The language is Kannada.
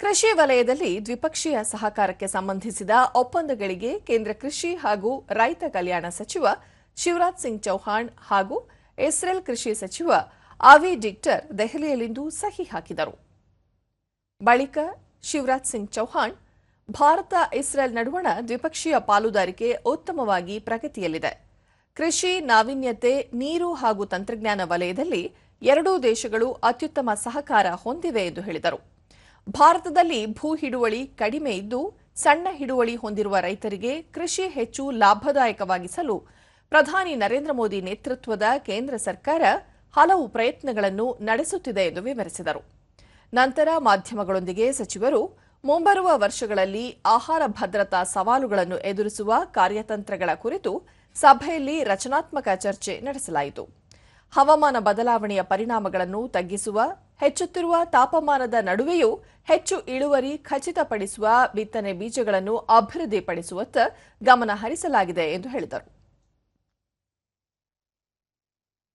ಕೃಷಿ ವಲಯದಲ್ಲಿ ದ್ವಿಪಕ್ಷೀಯ ಸಹಕಾರಕ್ಕೆ ಸಂಬಂಧಿಸಿದ ಒಪ್ಪಂದಗಳಿಗೆ ಕೇಂದ್ರ ಕೃಷಿ ಹಾಗೂ ರೈತ ಕಲ್ಯಾಣ ಸಚಿವ ಶಿವರಾಜ್ ಸಿಂಗ್ ಚೌಹಾಣ್ ಹಾಗೂ ಇಸ್ರೇಲ್ ಕೃಷಿ ಸಚಿವ ಆವಿ ಡಿಕ್ಟರ್ ದೆಹಲಿಯಲ್ಲಿಂದು ಸಹಿ ಹಾಕಿದರು. ಬಳಿಕ ಶಿವರಾಜ್ ಸಿಂಗ್ ಚೌಹಾಣ್, ಭಾರತ ಇಸ್ರೇಲ್ ನಡುವಣ ದ್ವಿಪಕ್ಷೀಯ ಪಾಲುದಾರಿಕೆ ಉತ್ತಮವಾಗಿ ಪ್ರಗತಿಯಲ್ಲಿದೆ. ಕೃಷಿ ನಾವೀನ್ಯತೆ, ನೀರು ಹಾಗೂ ತಂತ್ರಜ್ಞಾನ ವಲಯದಲ್ಲಿ ಎರಡೂ ದೇಶಗಳು ಅತ್ಯುತ್ತಮ ಸಹಕಾರ ಹೊಂದಿವೆ ಎಂದು ಹೇಳಿದರು. ಭಾರತದಲ್ಲಿ ಭೂ ಹಿಡುವಳಿ ಕಡಿಮೆ ಇದ್ದು, ಸಣ್ಣ ಹಿಡುವಳಿ ಹೊಂದಿರುವ ರೈತರಿಗೆ ಕೃಷಿ ಹೆಚ್ಚು ಲಾಭದಾಯಕವಾಗಿಸಲು ಪ್ರಧಾನಿ ನರೇಂದ್ರ ಮೋದಿ ನೇತೃತ್ವದ ಕೇಂದ್ರ ಸರ್ಕಾರ ಹಲವು ಪ್ರಯತ್ನಗಳನ್ನು ನಡೆಸುತ್ತಿದೆ ಎಂದು ವಿವರಿಸಿದರು. ನಂತರ ಮಾಧ್ಯಮಗಳೊಂದಿಗೆ ಸಚಿವರು, ಮುಂಬರುವ ವರ್ಷಗಳಲ್ಲಿ ಆಹಾರ ಭದ್ರತಾ ಸವಾಲುಗಳನ್ನು ಎದುರಿಸುವ ಕಾರ್ಯತಂತ್ರಗಳ ಕುರಿತು ಸಭೆಯಲ್ಲಿ ರಚನಾತ್ಮಕ ಚರ್ಚೆ ನಡೆಸಲಾಯಿತು. ಹವಾಮಾನ ಬದಲಾವಣೆಯ ಪರಿಣಾಮಗಳನ್ನು ತಗ್ಗಿಸುವ ಹೆಚ್ಚುತ್ತಿರುವ ತಾಪಮಾನದ ನಡುವೆಯೂ ಹೆಚ್ಚು ಇಳುವರಿ ಖಚಿತಪಡಿಸುವ ಬಿತ್ತನೆ ಬೀಜಗಳನ್ನು ಅಭಿವೃದ್ಧಿಪಡಿಸುವತ್ತ ಗಮನ ಹರಿಸಲಾಗಿದೆ ಎಂದು ಹೇಳಿದರು.